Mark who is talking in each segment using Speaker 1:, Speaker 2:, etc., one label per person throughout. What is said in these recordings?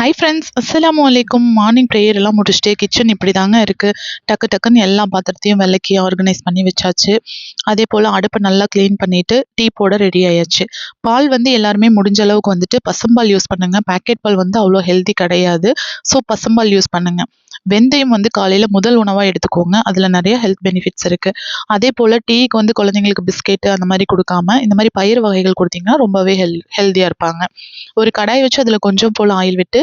Speaker 1: Hi friends அஸ்லாம் வலைக்கும் morning prayer எல்லாம் முடிச்சுட்டு கிச்சன் இப்படி தாங்க இருக்குது டக்கு டக்குன்னு எல்லா பாத்திரத்தையும் விளக்கி ஆர்கனைஸ் பண்ணி வச்சாச்சு. அதே போல் அடுப்பை நல்லா க்ளீன் பண்ணிவிட்டு டீ போட ரெடி ஆயாச்சு. பால் வந்து எல்லாருமே முடிஞ்ச அளவுக்கு வந்துட்டு பசும்பால் யூஸ் பண்ணுங்கள் பேக்கெட் பால் வந்து அவ்வளோ ஹெல்தி கிடையாது. ஸோ பசும்பால் யூஸ் பண்ணுங்கள் வெந்தயம் வந்து காலையில் முதல் உணவாக எடுத்துக்கோங்க. அதில் நிறைய ஹெல்த் பெனிஃபிட்ஸ் இருக்குது அதே போல் டீக்கு வந்து குழந்தைங்களுக்கு பிஸ்கெட்டு அந்த மாதிரி கொடுக்காம இந்த மாதிரி பயிர் வகைகள் கொடுத்தீங்கன்னா ரொம்பவே ஹெல் ஹெல்த்தியாக இருப்பாங்க. ஒரு கடாய் வச்சு அதில் கொஞ்சம் போல் ஆயில் விட்டு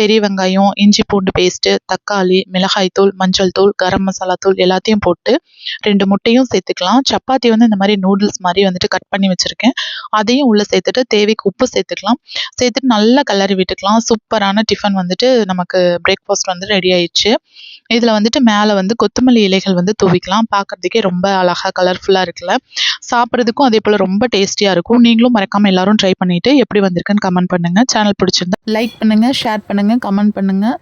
Speaker 1: பெரிய வெங்காயம் இஞ்சி பூண்டு பேஸ்ட்டு தக்காளி மிளகாய் தூள் மஞ்சள் தூள் கரம் மசாலா தூள் எல்லாத்தையும் போட்டு ரெண்டு முட்டையும் சேர்த்துக்கலாம். சப்பாத்தி வந்து இந்த மாதிரி நூடுல்ஸ் மாதிரி வந்துட்டு கட் பண்ணி வச்சுருக்கேன். அதையும் உள்ளே சேர்த்துட்டு தேவைக்கு உப்பு சேர்த்துக்கலாம். சேர்த்துட்டு நல்லா கிளறி விட்டுக்கலாம். சூப்பரான டிஃபன் வந்துட்டு நமக்கு பிரேக்ஃபாஸ்ட் வந்து ரெடி ஆயிடுச்சு. இதில் வந்துட்டு மேலே வந்து கொத்தமல்லி இலைகள் வந்து தூவிக்கலாம். பார்க்குறதுக்கே ரொம்ப அழகாக கலர்ஃபுல்லாக இருக்குல்ல. சாப்பிட்றதுக்கும் அதே போல் ரொம்ப டேஸ்டியாக இருக்கும். நீங்களும் மறக்காமல் எல்லாரும் ட்ரை பண்ணிவிட்டு எப்படி வந்திருக்குன்னு கமெண்ட் பண்ணுங்கள் சேனல் பிடிச்சிருந்தா லைக் பண்ணுங்கள் ஷேர் பண்ணுங்கள் கமெண்ட் பண்ணுங்கள்